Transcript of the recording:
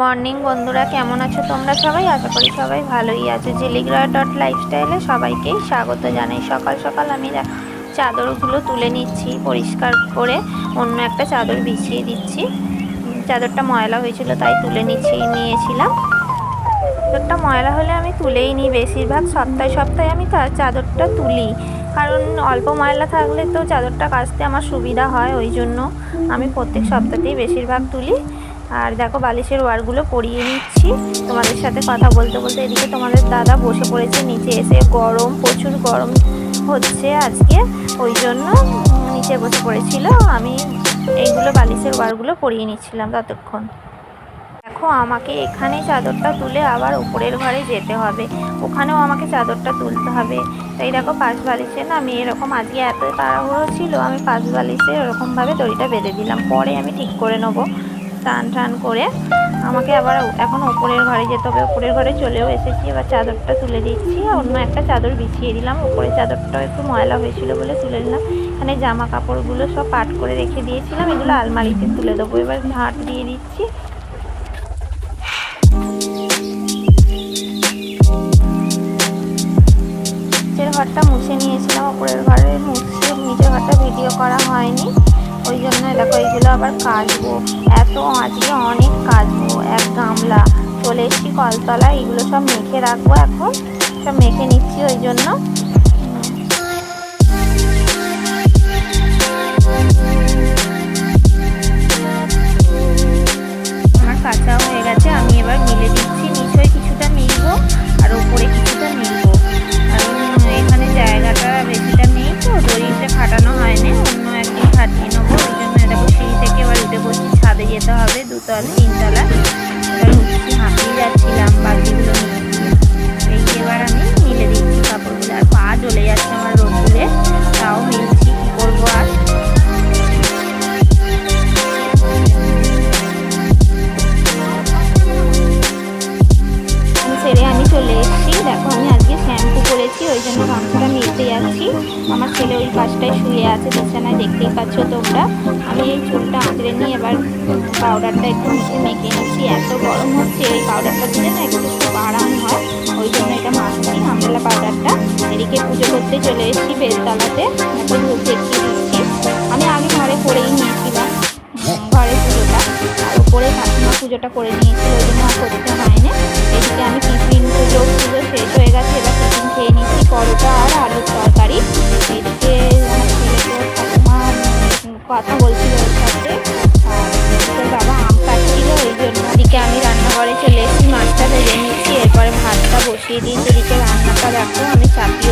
Morning বন্ধুরা, কেমন আছো তোমরা সবাই? আশা করি সবাই ভালোই আছো। জিলিগ্রা ডট লাইফস্টাইলে সবাইকেই স্বাগত জানাই। সকাল সকাল আমি চাদরগুলো তুলে নিচ্ছি পরিষ্কার করে, অন্য একটা চাদর বিছিয়ে দিচ্ছি। চাদরটা ময়লা হয়েছিল, তাই তুলে নিচ্ছি, নিয়েছিলাম। চাদরটা ময়লা হলে আমি তুলেই নিই বেশিরভাগ সপ্তাহে সপ্তাহে আমি চাদরটা তুলি। কারণ অল্প ময়লা থাকলে তো চাদরটা কাচতে আমার সুবিধা হয়, ওই জন্য আমি প্রত্যেক সপ্তাহতেই বেশিরভাগ তুলি। আর দেখো বালিশের ওয়ারগুলো পরিয়ে নিচ্ছি। তোমাদের সাথে কথা বলতে বলতে এদিকে তোমাদের দাদা বসে পড়েছে, নিচে এসে গরম, প্রচুর গরম হচ্ছে আজকে। ওই জন্য নিচে বসে পড়েছিল। আমি এইগুলো বালিশের ওয়ারগুলো পরিয়ে নিচ্ছিলাম ততক্ষণ। দেখো আমাকে এখানে চাদরটা তুলে আবার উপরের ঘরে যেতে হবে। ওখানেও আমাকে চাদরটা তুলতে হবে। তাই দেখো পাশ বালিশে না আমি এরকম আজকে এত তাড়াহুড়ো ছিল, আমি পাশ বালিশে এরকমভাবে দড়িটা বেঁধে দিলাম। পরে আমি ঠিক করে নেব। টান টান করে আমাকে আবার এখন ওপরের ঘরে যেতে হবে। ওপরের ঘরে চলেও এসেছি, এবার চাদরটা তুলে দিচ্ছি। অন্য একটা চাদর বিছিয়ে দিলাম। উপরে চাদরটাও একটু ময়লা হয়েছিল বলে তুলে নিলাম। এখানে জামা কাপড়গুলো সব পাট করে রেখে দিয়েছিলাম। এগুলো আলমারিতে তুলে দেবো। এবার ঝাঁট দিয়ে দিচ্ছি। ঘরটা মুছে নিয়েছিলাম। ওপরের ঘরে মুছে নিচের ঘরটা ভিডিও করা হয়নি। আবার কাচবো। এত আজকে অনেক কাচবো, এক গামলা। চলে এসছি কলতলা এগুলো সব মেখে রাখব এখন। সব মেখে নিচ্ছি ওই জন্য। দুতলা তিনতলা এবার উঠছি, হাঁপিয়ে যাচ্ছিলাম বাকিগুলো এই এবার আমি মিলে দিচ্ছি কাপড়গুলো। আর পা জ্বলে যাচ্ছে আমার রোদ্দুরে তাও মিলছি, কী করব আর? সেরে আমি চলে এসেছি। দেখো, আমি আজকে শ্যাম্পু করেছি, ওই জন্য গামছাটা ওই পাশটায় শুয়ে আছে বিছানায় দেখতেই পাচ্ছ তোমরা। আমি এই চুলটা আঁচড়ে নিয়ে এবার পাউডারটা একটু মুখে মেখে নিচ্ছি। এত গরম হচ্ছে এই পাউডারটা দিলে না একটু খুব আরাম হয়। ওই জন্য এটা মাখছি আমবেলা পাউডারটা এদিকে পুজো করতে চলে এসেছি বেলতলাতে এখন ধূপ দেখিয়ে দিচ্ছি। আমি আগে ঘরে করেই নিয়েছিলাম উম, ঘরে পুজোটা। আর উপরে কাকিমা পুজোটা করে নিয়েছিল ওই জন্য আর করতে হয়নি। এদিকে আমি টিফিন পুজো পুজো শেষ হয়ে গেছে এবার টিফিন খেয়ে নিচ্ছি পরোটা আর বসিয়ে দিয়েছি এদিকে রান্নাটা দেখো আমি চাপিয়েও